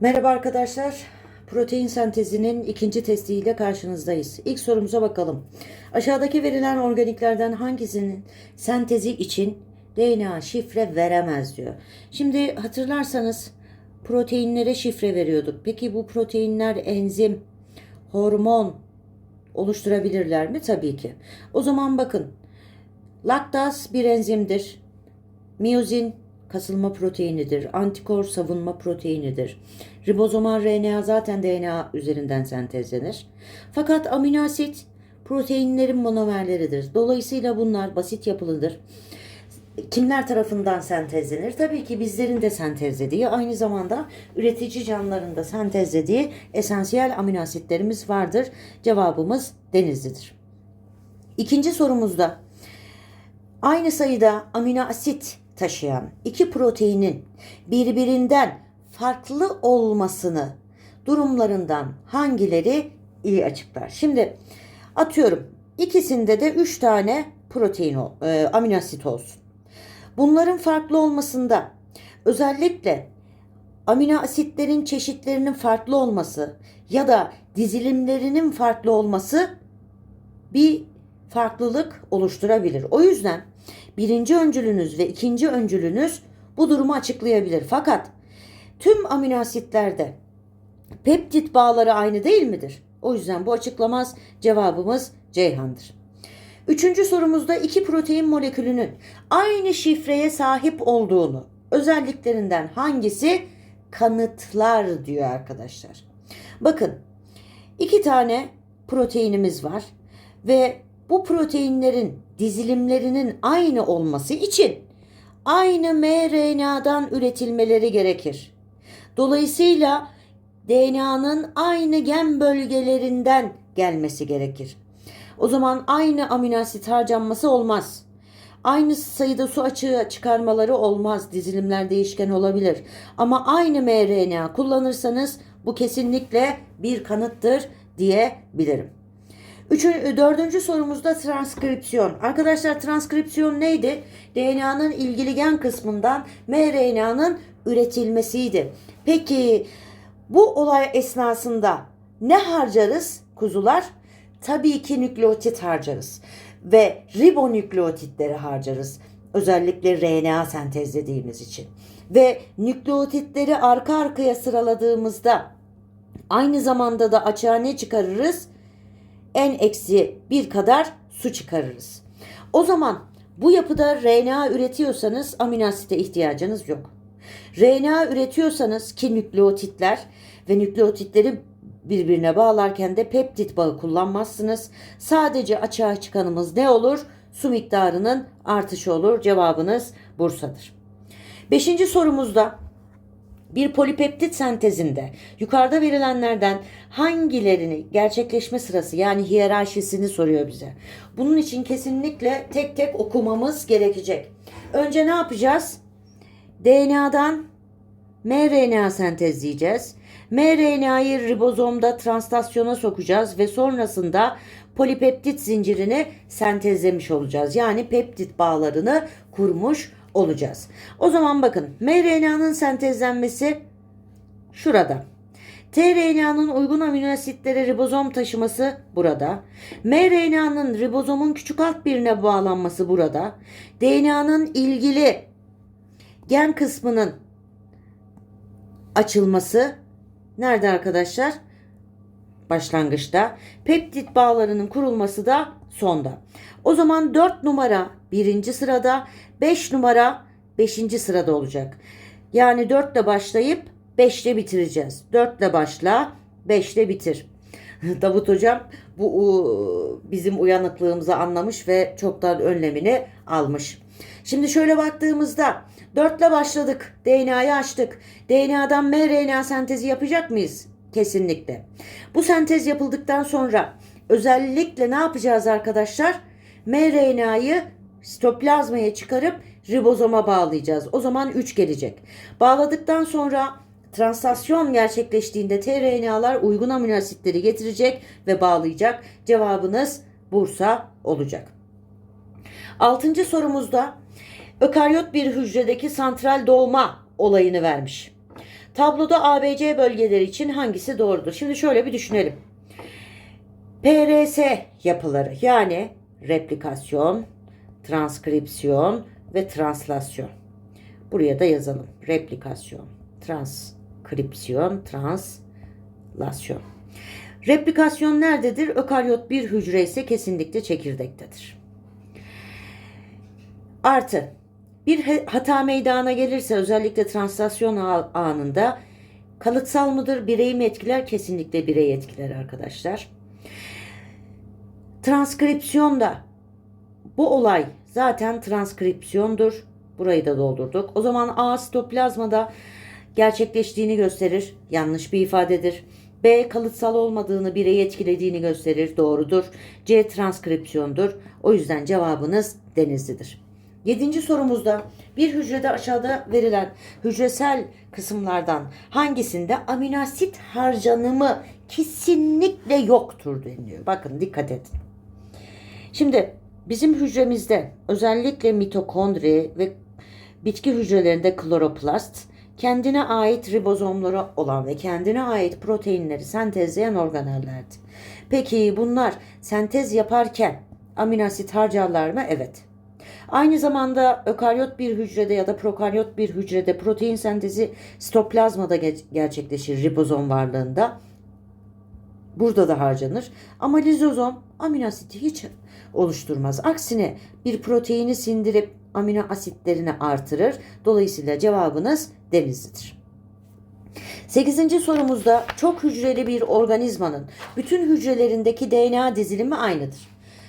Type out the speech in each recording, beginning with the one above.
Merhaba arkadaşlar. Protein sentezinin ikinci testiyle karşınızdayız. İlk sorumuza bakalım. Aşağıdaki verilen organiklerden hangisinin sentezi için DNA şifre veremez diyor. Şimdi hatırlarsanız proteinlere şifre veriyorduk. Peki bu proteinler enzim, hormon oluşturabilirler mi? Tabii ki. O zaman bakın. Laktaz bir enzimdir. Miyozin kasılma proteinidir. Antikor savunma proteinidir. Ribozomal RNA zaten DNA üzerinden sentezlenir. Fakat amino asit proteinlerin monomerleridir. Dolayısıyla bunlar basit yapılıdır. Kimler tarafından sentezlenir? Tabii ki bizlerin de sentezlediği, aynı zamanda üretici canlıların da sentezlediği esansiyel amino asitlerimiz vardır. Cevabımız denizlidir. İkinci sorumuzda Aynı sayıda amino asit taşıyan iki proteinin birbirinden farklı olmasını durumlarından hangileri iyi açıklar? Şimdi atıyorum ikisinde de 3 tane protein e, amino asit olsun. Bunların farklı olmasında özellikle amino asitlerin çeşitlerinin farklı olması ya da dizilimlerinin farklı olması bir farklılık oluşturabilir. O yüzden birinci öncülünüz ve ikinci öncülünüz bu durumu açıklayabilir. Fakat tüm amino asitlerde peptit bağları aynı değil midir? O yüzden bu açıklamaz. Cevabımız Ceyhan'dır. Üçüncü sorumuzda iki protein molekülünün aynı şifreye sahip olduğunu özelliklerinden hangisi kanıtlar diyor arkadaşlar. Bakın iki tane proteinimiz var ve bu proteinlerin dizilimlerinin aynı olması için aynı mRNA'dan üretilmeleri gerekir. Dolayısıyla DNA'nın aynı gen bölgelerinden gelmesi gerekir. O zaman aynı amino asit harcanması olmaz. Aynı sayıda su açığı çıkarmaları olmaz. Dizilimler değişken olabilir. Ama aynı mRNA kullanırsanız bu kesinlikle bir kanıttır diyebilirim. Üçüncü, dördüncü sorumuzda transkripsiyon. Arkadaşlar transkripsiyon neydi? DNA'nın ilgili gen kısmından mRNA'nın üretilmesiydi. Peki bu olay esnasında ne harcarız kuzular? Tabii ki nükleotit harcarız ve ribonükleotitleri harcarız. Özellikle RNA sentezlediğimiz için. Ve nükleotitleri arka arkaya sıraladığımızda aynı zamanda da açığa ne çıkarırız? En eksi bir kadar su çıkarırız. O zaman bu yapıda RNA üretiyorsanız amino asite ihtiyacınız yok. RNA üretiyorsanız ki nükleotitler ve nükleotitleri birbirine bağlarken de peptit bağı kullanmazsınız. Sadece açığa çıkanımız ne olur? Su miktarının artışı olur. Cevabınız Bursa'dır. Beşinci sorumuzda bir polipeptit sentezinde yukarıda verilenlerden hangilerini gerçekleşme sırası yani hiyerarşisini soruyor bize. Bunun için kesinlikle tek tek okumamız gerekecek. Önce ne yapacağız? DNA'dan mRNA sentezleyeceğiz. mRNA'yı ribozomda translasyona sokacağız ve sonrasında polipeptit zincirini sentezlemiş olacağız. Yani peptit bağlarını kurmuş olacağız. O zaman bakın mRNA'nın sentezlenmesi şurada. tRNA'nın uygun amino asitlere ribozom taşıması burada. mRNA'nın ribozomun küçük alt birine bağlanması burada. DNA'nın ilgili gen kısmının açılması nerede arkadaşlar? Başlangıçta. Peptit bağlarının kurulması da sonda. O zaman 4 numara birinci sırada, 5 numara 5. sırada olacak. Yani 4 ile başlayıp 5 ile bitireceğiz. 4 ile başla, 5 ile bitir. Davut hocam bu bizim uyanıklığımızı anlamış ve çoktan önlemini almış. Şimdi şöyle baktığımızda 4 ile başladık. DNA'yı açtık. DNA'dan mRNA sentezi yapacak mıyız? Kesinlikle. Bu sentez yapıldıktan sonra özellikle ne yapacağız arkadaşlar? mRNA'yı sitoplazmaya çıkarıp ribozoma bağlayacağız. O zaman 3 gelecek. Bağladıktan sonra translasyon gerçekleştiğinde tRNA'lar uygun amino asitleri getirecek ve bağlayacak. Cevabınız Bursa olacak. Altıncı sorumuzda ökaryot bir hücredeki santral doğma olayını vermiş. Tabloda ABC bölgeleri için hangisi doğrudur? Şimdi şöyle bir düşünelim. PRS yapıları yani replikasyon, transkripsiyon ve translasyon. Buraya da yazalım. Replikasyon, transkripsiyon, translasyon. Replikasyon nerededir? Ökaryot bir hücre ise kesinlikle çekirdektedir. Artı bir hata meydana gelirse özellikle translasyon anında kalıtsal mıdır, bireyi mi etkiler? Kesinlikle bireyi etkiler arkadaşlar. Transkripsiyonda bu olay zaten transkripsiyondur. Burayı da doldurduk. O zaman A sitoplazmada gerçekleştiğini gösterir. Yanlış bir ifadedir. B kalıtsal olmadığını bireyi etkilediğini gösterir. Doğrudur. C transkripsiyondur. O yüzden cevabınız denizlidir. Yedinci sorumuzda bir hücrede aşağıda verilen hücresel kısımlardan hangisinde aminoasit harcanımı kesinlikle yoktur deniliyor. Bakın dikkat edin. Şimdi bizim hücremizde özellikle mitokondri ve bitki hücrelerinde kloroplast kendine ait ribozomları olan ve kendine ait proteinleri sentezleyen organellerdi. Peki bunlar sentez yaparken aminoasit harcarlar mı? Evet. Aynı zamanda ökaryot bir hücrede ya da prokaryot bir hücrede protein sentezi sitoplazmada ge- gerçekleşir ribozom varlığında. Burada da harcanır. Ama lizozom amino asiti hiç oluşturmaz. Aksine bir proteini sindirip amino asitlerini artırır. Dolayısıyla cevabınız denizlidir. Sekizinci sorumuzda çok hücreli bir organizmanın bütün hücrelerindeki DNA dizilimi aynıdır.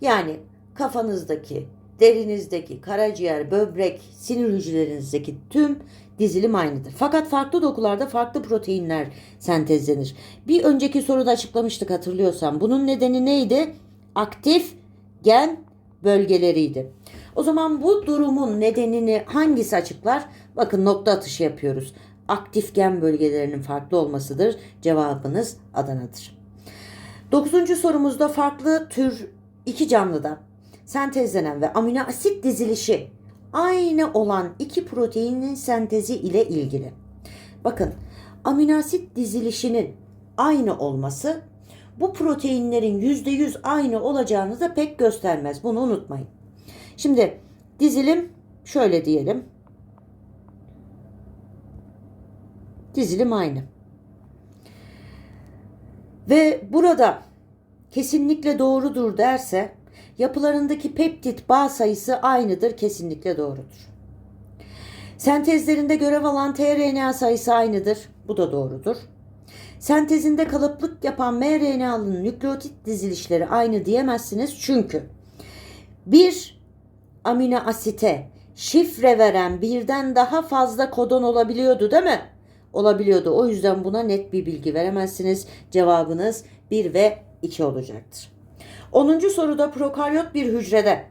Yani kafanızdaki, derinizdeki, karaciğer, böbrek, sinir hücrelerinizdeki tüm dizilim aynıdır. Fakat farklı dokularda farklı proteinler sentezlenir. Bir önceki soruda açıklamıştık hatırlıyorsam. Bunun nedeni neydi? Aktif gen bölgeleriydi. O zaman bu durumun nedenini hangisi açıklar? Bakın nokta atışı yapıyoruz. Aktif gen bölgelerinin farklı olmasıdır. Cevabınız Adana'dır. Dokuzuncu sorumuzda farklı tür iki canlıda sentezlenen ve amino asit dizilişi aynı olan iki proteinin sentezi ile ilgili. Bakın amino asit dizilişinin aynı olması bu proteinlerin %100 aynı olacağını da pek göstermez. Bunu unutmayın. Şimdi dizilim şöyle diyelim. Dizilim aynı. Ve burada kesinlikle doğrudur derse yapılarındaki peptit bağ sayısı aynıdır kesinlikle doğrudur. Sentezlerinde görev alan tRNA sayısı aynıdır. Bu da doğrudur. Sentezinde kalıplık yapan mRNA'nın nükleotit dizilişleri aynı diyemezsiniz çünkü bir amino asite şifre veren birden daha fazla kodon olabiliyordu değil mi? Olabiliyordu. O yüzden buna net bir bilgi veremezsiniz. Cevabınız 1 ve 2 olacaktır. 10. soruda prokaryot bir hücrede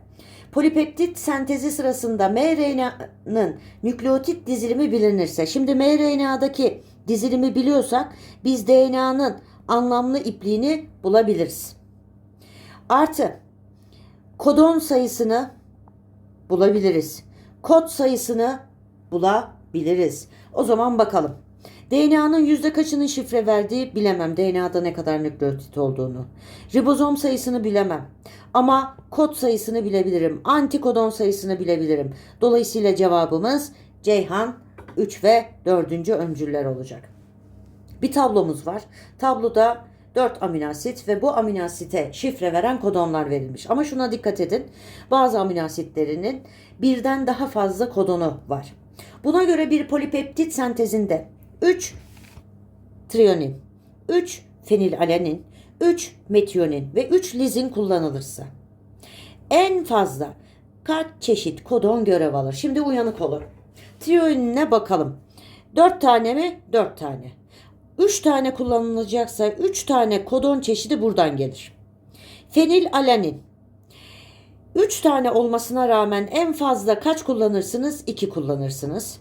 polipeptit sentezi sırasında mRNA'nın nükleotit dizilimi bilinirse, şimdi mRNA'daki dizilimi biliyorsak biz DNA'nın anlamlı ipliğini bulabiliriz. Artı kodon sayısını bulabiliriz. Kod sayısını bulabiliriz. O zaman bakalım. DNA'nın yüzde kaçının şifre verdiği bilemem. DNA'da ne kadar nükleotit olduğunu. Ribozom sayısını bilemem. Ama kod sayısını bilebilirim. Antikodon sayısını bilebilirim. Dolayısıyla cevabımız Ceyhan 3 ve 4. öncüller olacak. Bir tablomuz var. Tabloda 4 aminoasit ve bu aminoasite şifre veren kodonlar verilmiş. Ama şuna dikkat edin. Bazı aminoasitlerinin birden daha fazla kodonu var. Buna göre bir polipeptit sentezinde 3 triyonin, 3 fenilalanin, 3 metionin ve 3 lizin kullanılırsa en fazla kaç çeşit kodon görev alır? Şimdi uyanık olun. Triyonine bakalım. 4 tane mi? 4 tane. 3 tane kullanılacaksa 3 tane kodon çeşidi buradan gelir. Fenilalanin 3 tane olmasına rağmen en fazla kaç kullanırsınız? 2 kullanırsınız.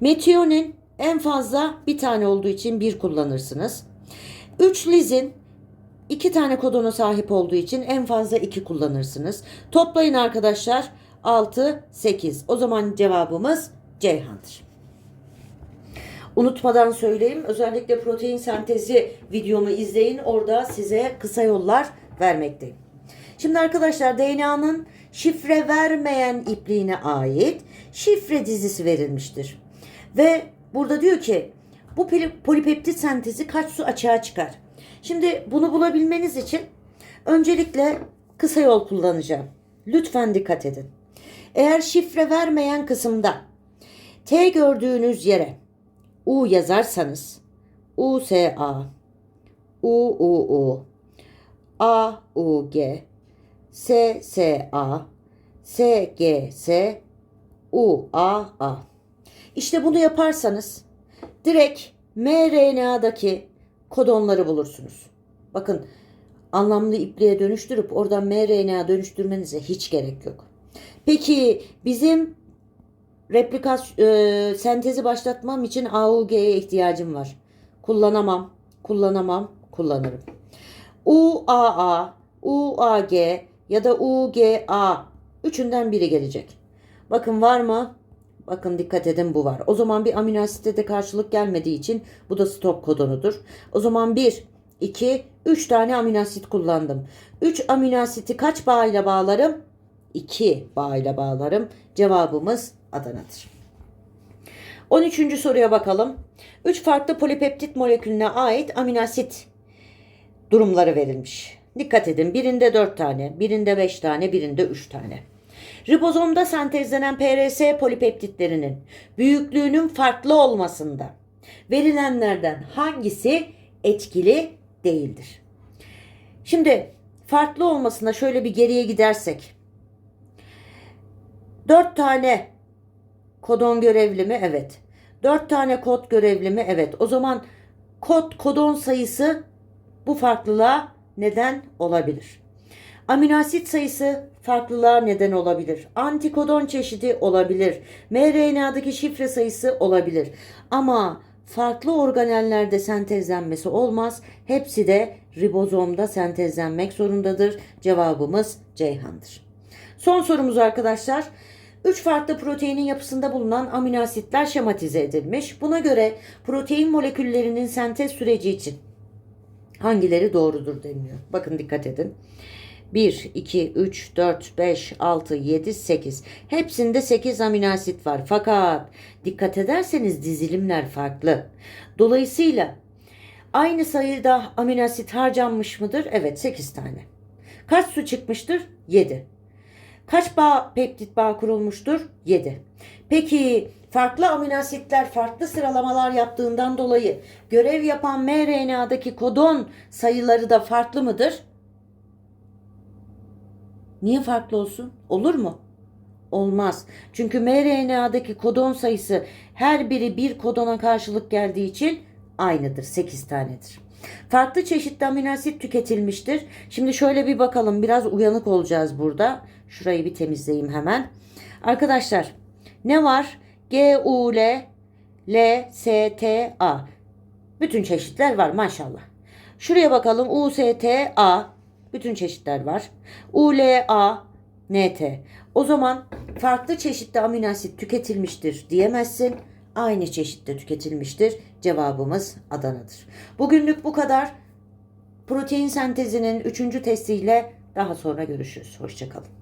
Metionin en fazla bir tane olduğu için 1 kullanırsınız. 3 lizin 2 tane kodona sahip olduğu için en fazla 2 kullanırsınız. Toplayın arkadaşlar 6, 8. O zaman cevabımız Ceyhan'dır. Unutmadan söyleyeyim. Özellikle protein sentezi videomu izleyin. Orada size kısa yollar vermekteyim. Şimdi arkadaşlar DNA'nın şifre vermeyen ipliğine ait şifre dizisi verilmiştir. Ve burada diyor ki bu poli- polipeptit sentezi kaç su açığa çıkar? Şimdi bunu bulabilmeniz için öncelikle kısa yol kullanacağım. Lütfen dikkat edin. Eğer şifre vermeyen kısımda T gördüğünüz yere U yazarsanız U S A U U U A U G S S A S G S U A A İşte bunu yaparsanız direkt mRNA'daki kodonları bulursunuz. Bakın anlamlı ipliğe dönüştürüp oradan mRNA dönüştürmenize hiç gerek yok. Peki bizim replikasyon e, sentezi başlatmam için AUG'ye ihtiyacım var. Kullanamam, kullanamam, kullanırım. UAA, UAG ya da UGA üçünden biri gelecek. Bakın var mı? Bakın dikkat edin bu var. O zaman bir amino asite de karşılık gelmediği için bu da stop kodonudur. O zaman 1, 2, 3 tane amino asit kullandım. 3 amino asiti kaç bağ ile bağlarım? 2 bağ ile bağlarım. Cevabımız Adana'dır. 13. soruya bakalım. 3 farklı polipeptit molekülüne ait amino asit durumları verilmiş. Dikkat edin. Birinde 4 tane, birinde 5 tane, birinde 3 tane. Ribozomda sentezlenen PRS polipeptitlerinin büyüklüğünün farklı olmasında verilenlerden hangisi etkili değildir? Şimdi farklı olmasına şöyle bir geriye gidersek. 4 tane kodon görevli mi? Evet. 4 tane kod görevli mi? Evet. O zaman kod kodon sayısı bu farklılığa neden olabilir. Amino asit sayısı farklılığa neden olabilir. Antikodon çeşidi olabilir. mRNA'daki şifre sayısı olabilir. Ama farklı organellerde sentezlenmesi olmaz. Hepsi de ribozomda sentezlenmek zorundadır. Cevabımız Ceyhan'dır. Son sorumuz arkadaşlar. 3 farklı proteinin yapısında bulunan amino asitler şematize edilmiş. Buna göre protein moleküllerinin sentez süreci için hangileri doğrudur deniliyor. Bakın dikkat edin. 1, 2, 3, 4, 5, 6, 7, 8. Hepsinde 8 amino asit var. Fakat dikkat ederseniz dizilimler farklı. Dolayısıyla aynı sayıda amino asit harcanmış mıdır? Evet 8 tane. Kaç su çıkmıştır? 7. Kaç bağ peptit bağ kurulmuştur? 7. Peki farklı amino asitler farklı sıralamalar yaptığından dolayı görev yapan mRNA'daki kodon sayıları da farklı mıdır? Niye farklı olsun? Olur mu? Olmaz. Çünkü mRNA'daki kodon sayısı her biri bir kodona karşılık geldiği için aynıdır. 8 tanedir. Farklı çeşitli amino asit tüketilmiştir. Şimdi şöyle bir bakalım. Biraz uyanık olacağız burada. Şurayı bir temizleyeyim hemen. Arkadaşlar ne var? G, U, L, L, S, T, A. Bütün çeşitler var maşallah. Şuraya bakalım. U, S, T, A. Bütün çeşitler var. U, L, A, N, T. O zaman farklı çeşitli amino asit tüketilmiştir diyemezsin. Aynı çeşitte tüketilmiştir. Cevabımız Adana'dır. Bugünlük bu kadar. Protein sentezinin üçüncü testiyle daha sonra görüşürüz. Hoşçakalın.